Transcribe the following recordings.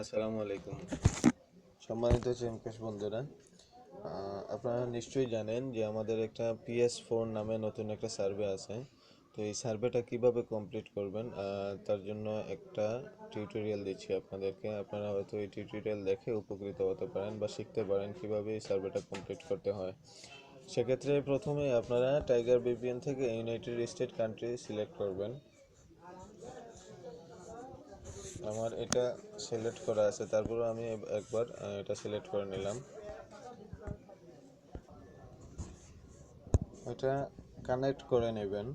আসসালামু আলাইকুম। সম্মানিত চেমকেশ বন্ধুরা আপনারা নিশ্চয়ই জানেন যে আমাদের একটা পিএস ফোর নামে নতুন একটা সার্ভে আছে। তো এই সার্ভেটা কীভাবে কমপ্লিট করবেন তার জন্য একটা টিউটোরিয়াল দিচ্ছি আপনাদেরকে। আপনারা হয়তো এই টিউটোরিয়াল দেখে উপকৃত হতে পারেন বা শিখতে পারেন কীভাবে এই সার্ভেটা কমপ্লিট করতে হয়। সেক্ষেত্রে প্রথমে আপনারা টাইগার বিপিএন থেকে ইউনাইটেড স্টেট কান্ট্রি সিলেক্ট করবেন। আমার এটা সিলেক্ট করা আছে। তারপর আমি একবার এটা সিলেক্ট করে নিলাম। এটা কানেক্ট করে নেবেন।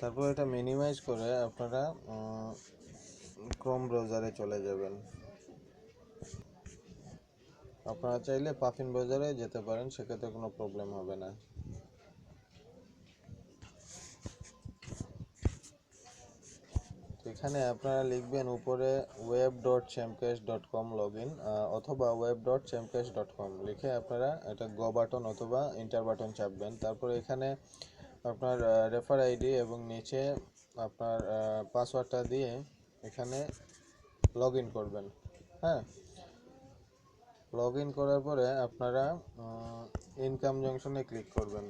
তারপর এটা মিনিমাইজ করে আপনারা ক্রোম ব্রাউজারে চলে যাবেন। আপনারা চাইলে পাফিন ব্রাউজারে যেতে পারেন, সেক্ষেত্রে কোনো প্রবলেম হবে না। এখানে আপনারা লিখবেন উপরে web dot ChampCash dot com log in অথবা web dot ChampCash dot com লিখে আপনারা এটা গ বাটন অথবা ইন্টার বাটন চাপবেন। তারপরে এখানে আপনার রেফার আইডি এবং নিচে আপনার পাসওয়ার্ডটা দিয়ে এখানে লগ ইন করবেন। হ্যাঁ? লগ ইন করার পরে আপনারা ইনকাম জংশনে ক্লিক করবেন।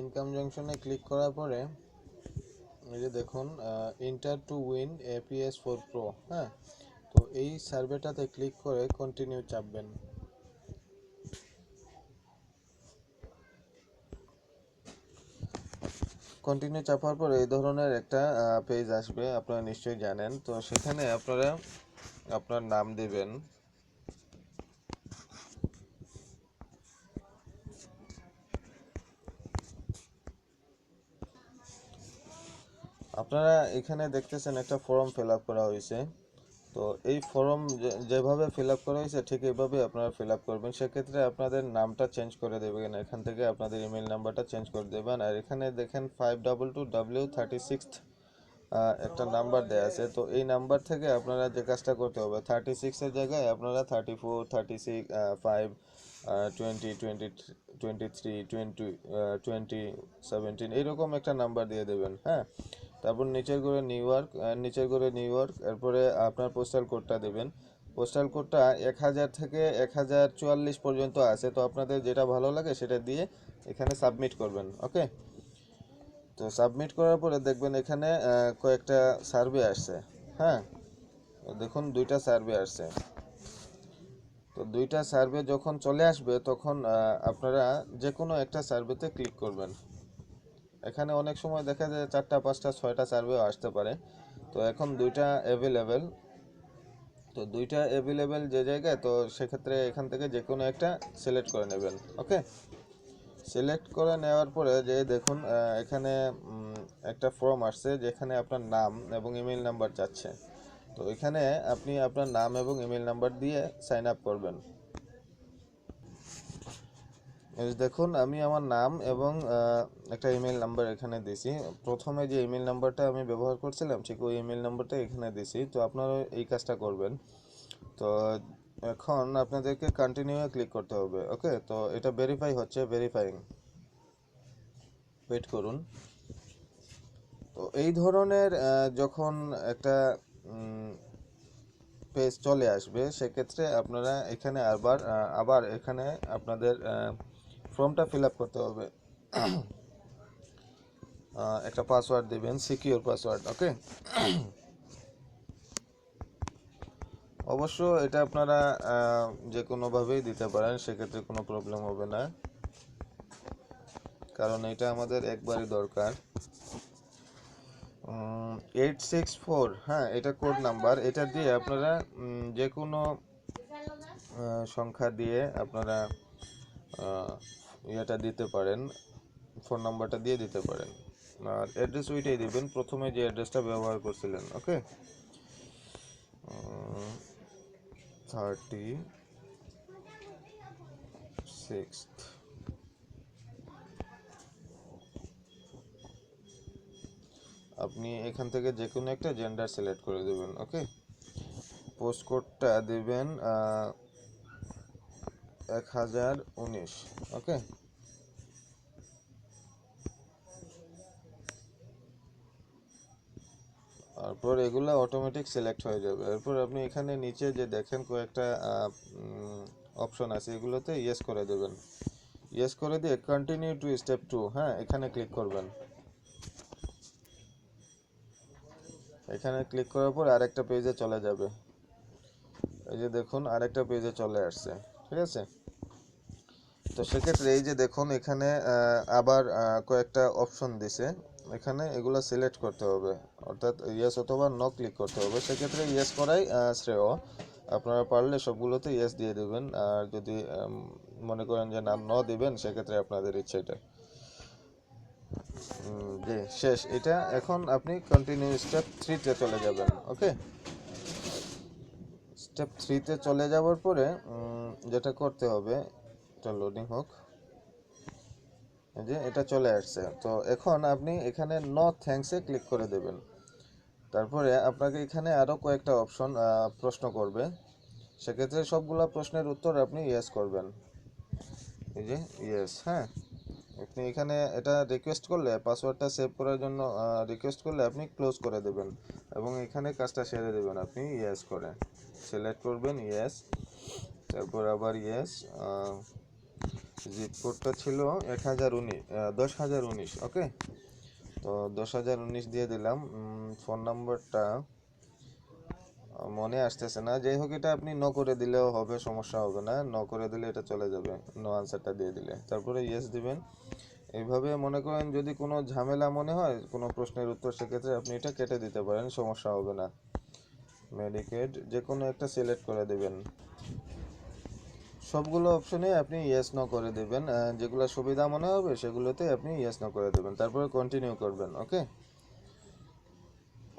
ইনকাম জংশনে ক্লিক করার পরে, এই যে দেখুন enter to win APS four pro হ্যাঁ? তো এই সার্ভেটাতে ক্লিক করে কন্টিনিউ চাপবেন। কন্টিনিউ চাপার পরে এই ধরনের একটা পেজ আসবে, আপনারা নিশ্চয়ই জানেন। তো সেখানে আপনারা আপনার নাম দেবেন। আপনারা এখানে দেখতেছেন একটা ফর্ম ফিল করা হয়েছে। তো এই ফর্ম যেভাবে ফিল করা হয়েছে, ঠিক এইভাবে আপনারা ফিল করবেন। সেক্ষেত্রে আপনাদের নামটা চেঞ্জ করে দেবেন। এখান থেকে আপনাদের ইমেল নাম্বারটা চেঞ্জ করে দেবেন। আর এখানে দেখেন five double two W thirty six একটা নাম্বার দেওয়া আছে। তো এই নাম্বার থেকে আপনারা যে কাজটা করতে হবে থার্টি সিক্সের জায়গায় আপনারা thirty four thirty six five twenty twenty twenty three twenty twenty seventeen এইরকম একটা নাম্বার দিয়ে দেবেন হ্যাঁ? তারপর নিচের করে নিউ ইয়র্ক নিচের করে নিউ ইয়র্ক এরপরে আপনার পোস্টাল কোডটা দেবেন। পোস্টাল কোডটা এক হাজার থেকে এক হাজার চুয়াল্লিশ পর্যন্ত আছে, তো আপনাদের যেটা ভালো লাগে সেটা দিয়ে এখানে সাবমিট করবেন ওকে তো সাবমিট করার পরে দেখবেন এখানে কয়েকটা সার্ভে আসছে হ্যাঁ? দেখুন দুইটা সার্ভে আসছে। তো দুইটা সার্ভে যখন চলে আসবে তখন আপনারা যে কোনো একটা সার্ভেতে ক্লিক করবেন। এখানে অনেক সময় দেখা যায় চারটা, পাঁচটা, ছয়টা সার্ভেও আসতে পারে। তো এখন দুইটা অ্যাভেলেবেল তো দুইটা অ্যাভেলেবেল যে জায়গায়, তো সেক্ষেত্রে এখান থেকে যে কোনো একটা সিলেক্ট করে নেবেন ওকে সিলেক্ট করে নেওয়ার পরে যে দেখুন এখানে একটা ফর্ম আসছে যেখানে আপনার নাম এবং ইমেল নাম্বার চাচ্ছে তো এখানে আপনি আপনার নাম এবং ইমেল নাম্বার দিয়ে সাইন আপ করবেন। দেখুন, আমি আমার নাম এবং একটা ইমেল নাম্বার এখানে দিছি প্রথমে যে ইমেল নাম্বারটা আমি ব্যবহার করছিলাম, ঠিক ওই ইমেল নাম্বারটা এখানে দিছি তো আপনারা এই কাজটা করবেন। তো এখন আপনাদেরকে কন্টিনিউ ক্লিক করতে হবে ওকে তো এটা ভেরিফাই হচ্ছে ভেরিফাইং ওয়েট করুন। তো এই ধরনের যখন একটা পেজ চলে আসবে, সেক্ষেত্রে আপনারা এখানে আবার আবার এখানে আপনাদের ফর্মটা ফিল আপ করতে হবে। একটা পাসওয়ার্ড দেবেন, সিকিউর পাসওয়ার্ড, ওকে? অবশ্য এটা আপনারা যে কোনোভাবেই দিতে পারেন, সেক্ষেত্রে কোনো প্রবলেম হবে না। কারণ এটা আমাদের একবারই দরকার। এইট সিক্স ফোর হ্যাঁ এটা কোড নাম্বার এটা দিয়ে আপনারা যে কোনো সংখ্যা দিয়ে আপনারা ইয়েটা দিতে পারেন, ফোন নাম্বারটা দিয়ে দিতে পারেন। আর অ্যাড্রেস ওইটাই দিবেন, প্রথমে যে অ্যাড্রেসটা ব্যবহার করছিলেন ওকে থার্টি সিক্স আপনি এখান থেকে যে কোনো একটা জেন্ডার সিলেক্ট করে দেবেন ওকে পোস্ট কোডটা দেবেন এক হাজার উনিশ, ওকে? তারপর এগুলো অটোমেটিক সিলেক্ট হয়ে যাবে। এরপর আপনি এখানে নিচে যে দেখেন কয়েকটা অপশন আছে, এগুলোতে ইয়েস করে দেবেন। ইয়েস করে দিয়ে কন্টিনিউ টু স্টেপ টু হ্যাঁ এখানে ক্লিক করবেন। এখানে ক্লিক করার পর আরেকটা পেজে চলে যাবে। এই যে দেখুন, আরেকটা পেজে চলে আসছে। ঠিক আছে? তো সেক্ষেত্রে এই যে দেখুন, এখানে আবার কয়েকটা অপশন দিছে। এখানে এগুলো সিলেক্ট করতে হবে। অর্থাৎ ইয়েস অথবা ন ক্লিক করতে হবে। সেক্ষেত্রে ইয়েস করাই শ্রেয়। আপনারা পারলে সবগুলোতে ইয়েস দিয়ে দেবেন। আর যদি মনে করেন যে না ন দিবেন, সেক্ষেত্রে আপনাদের ইচ্ছে এটা। জি, শেষ। এটা এখন আপনি কন্টিনিউ স্টেপ থ্রিতে চলে যাবেন ওকে স্টেপ থ্রিতে চলে যাওয়ার পরে যেটা করতে হবে, এটা লোডিং হোক। যে এটা চলে আসছে। তো এখন আপনি এখানে ন থ্যাঙ্কসে ক্লিক করে দেবেন। তারপরে আপনাকে এখানে আরও কয়েকটা অপশন প্রশ্ন করবে। সেক্ষেত্রে সবগুলা প্রশ্নের উত্তর আপনি ইয়েস করবেন। এই যে ইয়েস হ্যাঁ। আপনি এখানে এটা রিকোয়েস্ট করলে পাসওয়ার্ডটা সেভ করার জন্য রিকোয়েস্ট করলে আপনি ক্লোজ করে দেবেন এবং এখানে কাজটা সেরে দেবেন, আপনি ইয়েস করে। সিলেক্ট করবেন ইয়েস তারপর আবার ইয়েস জিপ কোডটা ছিল এক হাজার উনিশ দশ হাজার উনিশ ওকে তো দশ হাজার উনিশ দিয়ে দিলাম। ফোন নাম্বারটা মনে আসতেছে না। যাই হোক, এটা আপনি ন করে দিলেও হবে, সমস্যা হবে না। ন করে দিলে এটা চলে যাবে নো আনসারটা দিয়ে দিলে। তারপরে ইয়েস দিবেন। এইভাবে মনে করেন যদি কোনো ঝামেলা মনে হয়, কোনো প্রশ্নের উত্তর, সেক্ষেত্রে আপনি এটা কেটে দিতে পারেন, সমস্যা হবে না। মেডিকেড যে কোনো একটা সিলেক্ট করে দেবেন। সবগুলো অপশনে আপনি ইয়েস নো করে দেবেন যেগুলো সুবিধা মনে হবে সেগুলোতে আপনি ইয়েস নো করে দেবেন। তারপরে কন্টিনিউ করবেন ওকে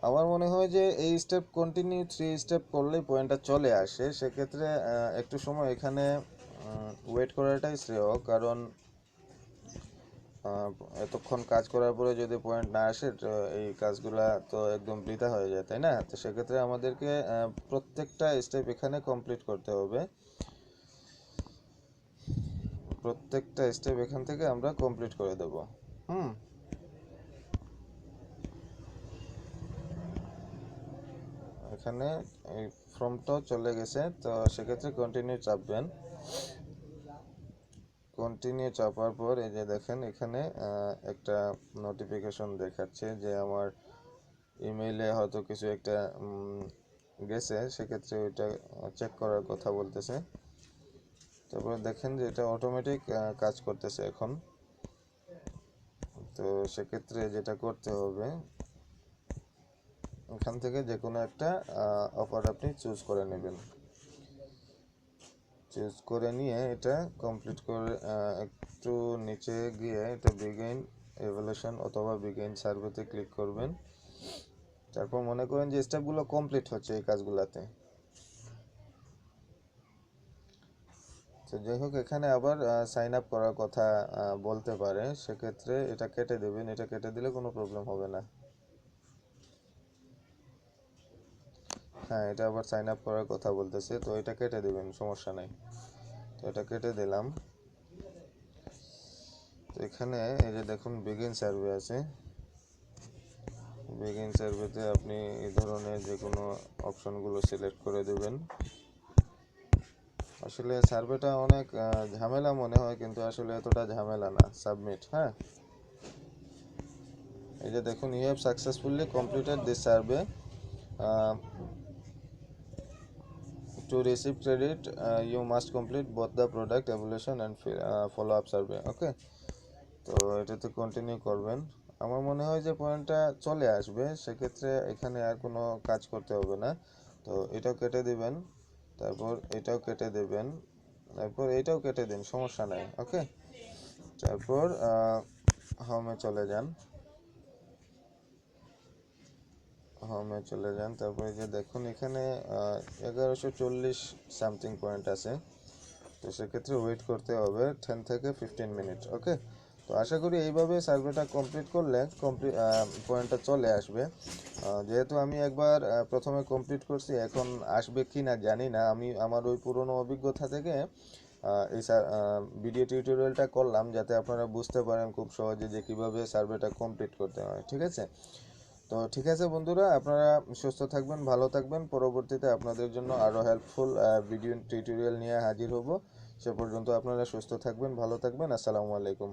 আমার মনে হয় যে এই স্টেপ কন্টিনিউ থ্রি স্টেপ করলেই পয়েন্টটা চলে আসে। সেক্ষেত্রে একটু সময় এখানে ওয়েট করাটাই শ্রেয়। কারণ এতক্ষণ কাজ করার পরে যদি পয়েন্ট না আসে এই কাজগুলা তো একদম বৃথা হয়ে যায়, তাই না? তো সেক্ষেত্রে আমাদেরকে প্রত্যেকটা স্টেপ এখানে কমপ্লিট করতে হবে। প্রত্যেকটা স্টেপ এখান থেকে আমরা কমপ্লিট করে দেব। হুম? এখানে এই ফর্মটাও চলে গেছে, তো সেক্ষেত্রে কন্টিনিউ চাপবেন। কন্টিনিউ চাপার পর এই যে দেখেন, এখানে একটা নোটিফিকেশন দেখাচ্ছে যে আমার ইমেইলে হয়তো কিছু একটা গেছে, সেক্ষেত্রে ওইটা চেক করার কথা বলতেছে। তারপরে দেখেন যে এটা অটোমেটিক কাজ করতেছে এখন। তো সেক্ষেত্রে যেটা করতে হবে, এখান থেকে যে কোনো একটা অফার আপনি চুজ করে নেবেন। চুজ করে নিয়ে এটা কমপ্লিট করে একটু নিচে গিয়ে এটা বিগেইন এভলিউশন অথবা বিগেইন সার্ভেতে ক্লিক করবেন। তারপর মনে করেন যে স্টেপগুলো কমপ্লিট হচ্ছে এই কাজগুলোতে। তো যাই হোক, এখানে আবার সাইন আপ করার কথা বলতে পারে। সেক্ষেত্রে এটা কেটে দেবেন। এটা কেটে দিলে কোনো প্রবলেম হবে না। হ্যাঁ এটা আবার সাইন আপ করার কথা বলতেছে, তো এটা কেটে দেবেন, সমস্যা নাই। তো এটা কেটে দিলাম। তো এখানে এই যে দেখুন বিগিন সার্ভে আছে। বিগিন সার্ভেতে আপনি এই ধরনের যে কোনো অপশনগুলো সিলেক্ট করে দেবেন। আসলে সার্ভেটা অনেক ঝামেলা মনে হয়, কিন্তু আসলে এতটা ঝামেলা না সাবমিট হ্যাঁ। এই যে দেখুন you have successfully completed this survey to receive credit uh, you must complete both the product evaluation and uh, follow up survey okay তো এটাতে কন্টিনিউ করবেন। আমার মনে হয় যে পয়েন্টটা চলে আসবে সেক্ষেত্রে এখানে আর কোনো কাজ করতে হবে না। তো এটাও কেটে দিবেন তারপর এটাও কেটে দেবেন তারপর এটাও কেটে দিন সমস্যা নাই ওকে তারপর হোমে চলে যান। হোমে চলে যান। তারপরে যে দেখুন, এখানে এগারোশো চল্লিশ সামথিং পয়েন্ট আছে। তো সেক্ষেত্রে ওয়েট করতে হবে টেন থেকে ফিফটিন মিনিট ওকে তো আশা করি এইভাবে সার্ভেটা কমপ্লিট করলে কমপ্লিট পয়েন্টটা চলে আসবে। যেহেতু আমি একবার প্রথমে কমপ্লিট করছি, এখন আসবে কি না জানি না। আমি আমার ওই পুরনো অভিজ্ঞতা থেকে এই ভিডিও টিউটোরিয়ালটা করলাম, যাতে আপনারা বুঝতে পারেন খুব সহজে যে কীভাবে সার্ভেটা কমপ্লিট করতে হয়, ঠিক আছে? তো ঠিক আছে বন্ধুরা, আপনারা সুস্থ থাকবেন, ভালো থাকবেন। পরবর্তীতে আপনাদের জন্য আরও হেল্পফুল ভিডিও টিউটোরিয়াল নিয়ে হাজির হব। সে পর্যন্ত আপনারা সুস্থ থাকবেন, ভালো থাকবেন। আসসালামু আলাইকুম।